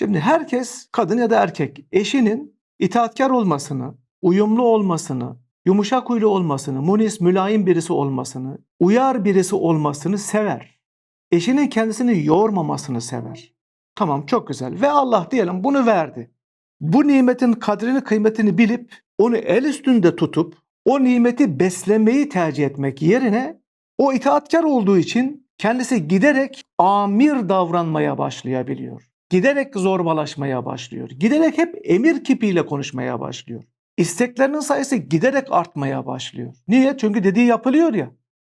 Şimdi herkes kadın ya da erkek eşinin itaatkar olmasını, uyumlu olmasını, yumuşak huylu olmasını, munis, mülayim birisi olmasını, uyar birisi olmasını sever. Eşinin kendisini yormamasını sever. Tamam çok güzel ve Allah diyelim bunu verdi. Bu nimetin kadrini kıymetini bilip onu el üstünde tutup o nimeti beslemeyi tercih etmek yerine o itaatkar olduğu için kendisi giderek amir davranmaya başlayabiliyor. Giderek zorbalaşmaya başlıyor. Giderek hep emir kipiyle konuşmaya başlıyor. İsteklerinin sayısı giderek artmaya başlıyor. Niye? Çünkü dediği yapılıyor ya.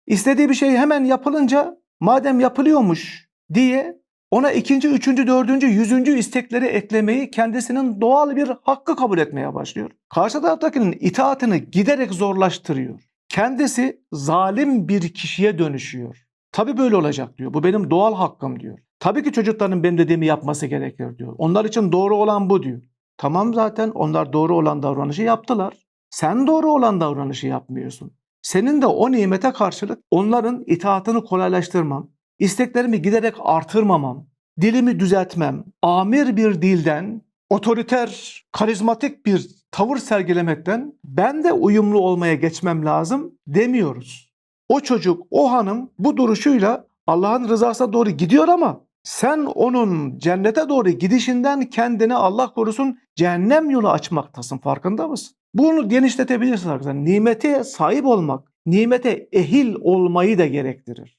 İstediği bir şey hemen yapılınca madem yapılıyormuş diye ona ikinci, üçüncü, dördüncü, yüzüncü istekleri eklemeyi kendisinin doğal bir hakkı kabul etmeye başlıyor. Karşı taraftakinin itaatini giderek zorlaştırıyor. Kendisi zalim bir kişiye dönüşüyor. Tabii böyle olacak diyor. Bu benim doğal hakkım diyor. Tabii ki çocukların benim dediğimi yapması gerekir diyor. Onlar için doğru olan bu diyor. Tamam zaten onlar doğru olan davranışı yaptılar. Sen doğru olan davranışı yapmıyorsun. Senin de o nimete karşılık onların itaatını kolaylaştırmam, isteklerimi giderek artırmamam, dilimi düzeltmem, amir bir dilden otoriter, karizmatik bir tavır sergilemekten ben de uyumlu olmaya geçmem lazım demiyoruz. O çocuk, o hanım bu duruşuyla Allah'ın rızasına doğru gidiyor ama sen onun cennete doğru gidişinden kendine Allah korusun cehennem yolu açmaktasın farkında mısın? Bunu genişletebilirsin arkadaşlar. Nimete sahip olmak, nimete ehil olmayı da gerektirir.